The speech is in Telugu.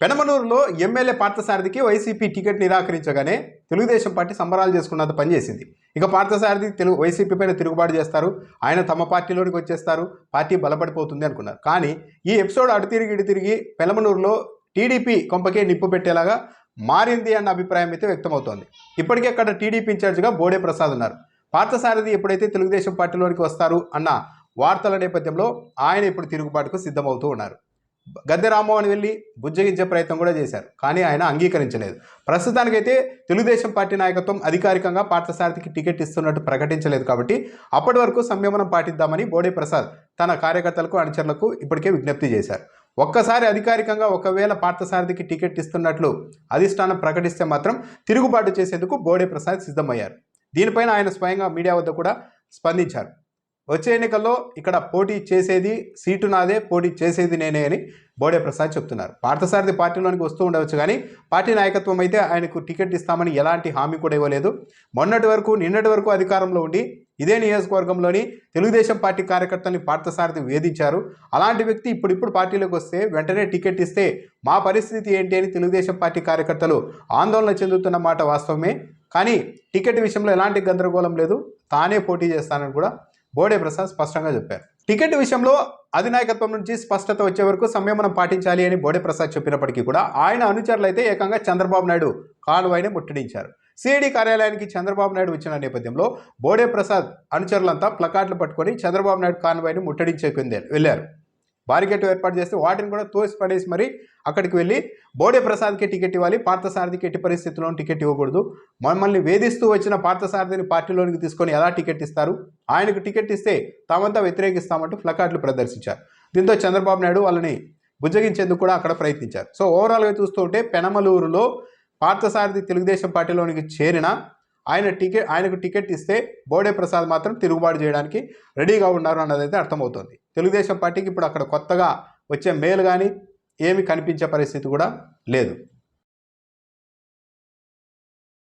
పెనమలూరులో ఎమ్మెల్యే పార్థసారథికి వైసీపీ టికెట్ నిరాకరించగానే తెలుగుదేశం పార్టీ సంబరాలు చేసుకున్నంత పనిచేసింది. ఇక పార్థసారథి తెలుగు వైసీపీ పైన తిరుగుబాటు చేస్తారు. ఆయన తమ పార్టీలోనికి వచ్చేస్తారు. పార్టీ బలపడిపోతుంది అనుకున్నారు. కానీ ఈ ఎపిసోడ్ అటు తిరిగి ఇటు తిరిగి పెనమలూరులో టీడీపీ కొంపకే నిప్పు పెట్టేలాగా మారింది అన్న అభిప్రాయం అయితే వ్యక్తమవుతోంది. ఇప్పటికే అక్కడ టీడీపీ ఇన్ఛార్జిగా బోడే ప్రసాద్ ఉన్నారు. పార్థసారథి ఎప్పుడైతే తెలుగుదేశం పార్టీలోనికి వస్తారు అన్న వార్తల నేపథ్యంలో ఆయన ఇప్పుడు తిరుగుబాటుకు సిద్ధమవుతూ ఉన్నారు. గద్దె రామ్మోహన్ వెళ్ళి బుజ్జగించే ప్రయత్నం కూడా చేశారు. కానీ ఆయన అంగీకరించలేదు. ప్రస్తుతానికైతే తెలుగుదేశం పార్టీ నాయకత్వం అధికారికంగా పార్థసారథికి టికెట్ ఇస్తున్నట్టు ప్రకటించలేదు కాబట్టి అప్పటి వరకు సంయమనం పాటిద్దామని బోడే ప్రసాద్ తన కార్యకర్తలకు అనుచరులకు ఇప్పటికే విజ్ఞప్తి చేశారు. ఒక్కసారి అధికారికంగా ఒకవేళ పార్థసారథికి టికెట్ ఇస్తున్నట్లు అధిష్టానం ప్రకటిస్తే మాత్రం తిరుగుబాటు చేసేందుకు బోడే ప్రసాద్ సిద్ధమయ్యారు. దీనిపైన ఆయన స్వయంగా మీడియా వద్ద కూడా స్పందించారు. వచ్చే ఎన్నికల్లో ఇక్కడ పోటీ చేసేది సీటు నాదే పోటీ చేసేది నేనే అని బోడే ప్రసాద్ చెప్తున్నారు. పార్థసారథి పార్టీలోనికి వస్తూ ఉండవచ్చు కానీ పార్టీ నాయకత్వం అయితే ఆయనకు టికెట్ ఇస్తామని ఎలాంటి హామీ కూడా ఇవ్వలేదు. మొన్నటి వరకు నిన్నటి వరకు అధికారంలో ఉండి ఇదే నియోజకవర్గంలోని తెలుగుదేశం పార్టీ కార్యకర్తల్ని పార్థసారథి వేధించారు. అలాంటి వ్యక్తి ఇప్పుడిప్పుడు పార్టీలోకి వస్తే వెంటనే టికెట్ ఇస్తే మా పరిస్థితి ఏంటి అని తెలుగుదేశం పార్టీ కార్యకర్తలు ఆందోళన చెందుతున్న మాట వాస్తవమే. కానీ టికెట్ విషయంలో ఎలాంటి గందరగోళం లేదు. తానే పోటీ చేస్తానని కూడా బోడే ప్రసాద్ స్పష్టంగా చెప్పారు. టికెట్ విషయంలో అధినాయకత్వం నుంచి స్పష్టత వచ్చే వరకు సంయమనం పాటించాలి అని బోడే ప్రసాద్ చెప్పినప్పటికీ కూడా ఆయన అనుచరులు అయితే ఏకంగా చంద్రబాబు నాయుడు కాలువైన ముట్టడించారు. సిఐడి కార్యాలయానికి చంద్రబాబు నాయుడు వచ్చిన నేపథ్యంలో బోడే ప్రసాద్ అనుచరులంతా ప్లకార్డులు పట్టుకొని చంద్రబాబు నాయుడు కాన్వాయ్ని ముట్టడించే వెళ్ళారు. బారికెట్ ఏర్పాటు చేస్తే వాటిని కూడా తోసి పడేసి మరి అక్కడికి వెళ్ళి బోడే ప్రసాద్కి టికెట్ ఇవ్వాలి పార్థసారథికి ఎట్టి పరిస్థితుల్లో టికెట్ ఇవ్వకూడదు. మమ్మల్ని వేధిస్తూ వచ్చిన పార్థసారథిని పార్టీలోనికి తీసుకొని ఎలా టికెట్ ఇస్తారు? ఆయనకు టికెట్ ఇస్తే తామంతా వ్యతిరేకిస్తామంటూ ప్లకార్డులు ప్రదర్శించారు. దీంతో చంద్రబాబు నాయుడు వాళ్ళని బుజ్జగించేందుకు కూడా అక్కడ ప్రయత్నించారు. సో ఓవరాల్గా చూస్తూ ఉంటే పెనమలూరులో పార్థసారథి తెలుగుదేశం పార్టీలోనికి చేరిన ఆయన టికెట్ ఆయనకు టికెట్ ఇస్తే బోడే ప్రసాద్ మాత్రం తిరుగుబాటు చేయడానికి రెడీగా ఉన్నారు అన్నదైతే అర్థమవుతోంది. తెలుగుదేశం పార్టీకి ఇప్పుడు అక్కడ కొత్తగా వచ్చే మేలు కానీ ఏమి కనిపించే పరిస్థితి కూడా లేదు.